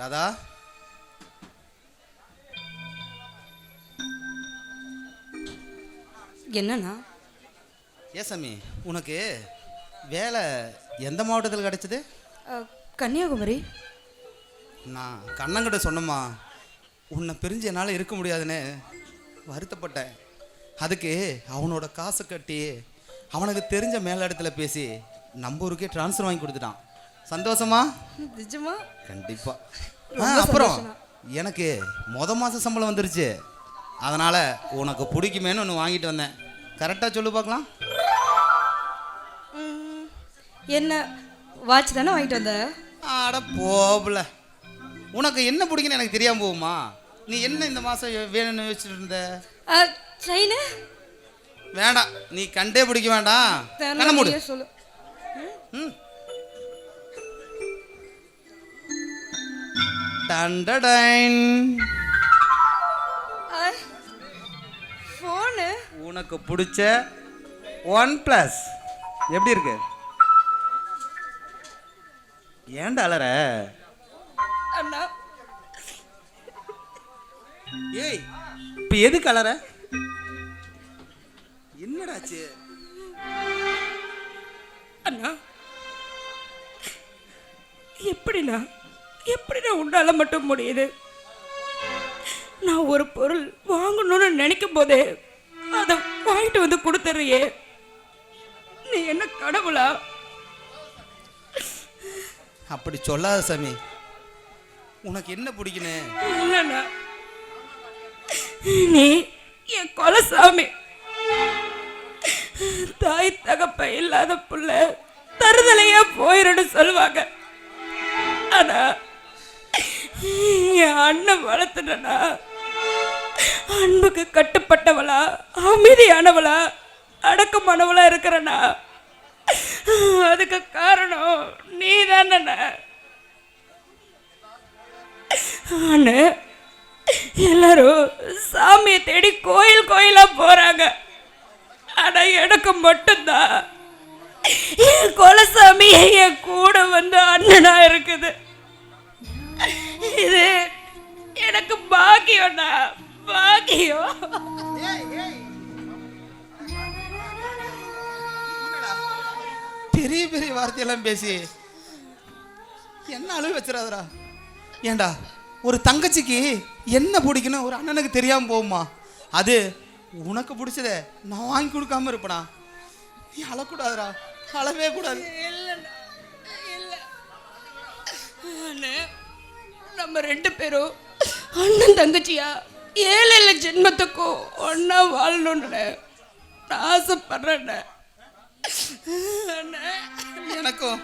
ராதா? என்னண்ணா? ஏ சாமி உனக்கு வேலை எந்த மாவட்டத்தில் கிடைச்சது? கன்னியாகுமரி. நான் கண்ணங்கிட்ட சொன்னம்மா உன்னை பிரிஞ்சு என்னால் இருக்க முடியாதுன்னு வருத்தப்பட்டேன். அதுக்கு அவனோட காசை கட்டி அவனுக்கு தெரிஞ்ச மேலிடத்துல பேசி நம்ம ஊருக்கே ட்ரான்ஸ்ஃபர் வாங்கி கொடுத்துட்டான். சந்தோஷமா? நிஜமா? கண்டிப்பா. அப்புறம். எனக்கு மொத மாச சம்பளம் வந்துருச்சு. அதனால உனக்கு பிடிக்குமேன்னு ஒன்று வாங்கிட்டு வந்தேன். கரெக்டாக சொல்லு பார்க்கலாம். என்ன? வாட்ச் தானே வாங்கிட்டு வந்த? அட போகல உனக்கு என்ன பிடிக்குன்னு எனக்கு தெரியாம போகுமா? நீ என்ன இந்த மாதம் வேணும்னு வச்சுட்டு இருந்த? செயின் வேண்டாம். நீ கண்டே பிடிக்க வேண்டாம். சொல்லு. ம். டண்டடைன். ஃபோனு. உனக்கு பிடிச்ச ஒன் ப்ளஸ். எப்படி இருக்கு? ஏன்டா அலற? அண்ணா. ஏய் இப்போ எதுக்கு அலற? என்னடாச்சு? அண்ணா. எப்படிண்ணா? எப்படிண்ணா உன்னால மட்டும் முடியுது? நான் ஒரு பொருள் வாங்கணும்னு நினைக்கும் போதே அதை வாங்கிட்டு வந்து கொடுத்துறியே நீ என்ன கடவுளா? அப்படி சொல்லாத சாமி. உனக்கு என்ன பிடிக்குன்னு? இல்லைண்ணா நீ என் கொலசாமி தாய் தகப்ப இல்லாத புள்ள தருதலையா போயிடுன்னு சொல்லுவாங்க. ஆனா என் அண்ணன் வளர்த்துனா அன்புக்கு கட்டுப்பட்டவளா அமைதியானவளா அடக்கமானவளா இருக்கிறனா? அதுக்கு காரணம் நீ தானண்ண அண்ணு எல்லாரும் சாமியை தேடி கோயில் கோயிலா போறாங்க. ஆனா எனக்கு மட்டும்தான். என் குலசாமி என் கூட வந்து அண்ணனா இருக்குது. பாக்கியம்டா பாக்கியம் பெரிய பெரிய வார்த்தையெல்லாம் பேசி. என்ன அழுவ வச்சிடாதடா? ஏன்டா ஒரு தங்கச்சிக்கு என்ன பிடிக்குன்னு ஒரு அண்ணனுக்கு தெரியாம போகுமா? அது உனக்கு பிடிச்சத நான் வாங்கி கொடுக்காம இருப்பேனா? நீ அழக்கூடாதுடா. அழவே கூடாது. நம்ம ரெண்டு பேரும் அண்ணன் தங்கச்சியா? ஏழு ஏழு ஜென்மத்துக்கும் ஒன்னா வாழணும்னு ஆசைப்படுறேன் எனக்கும்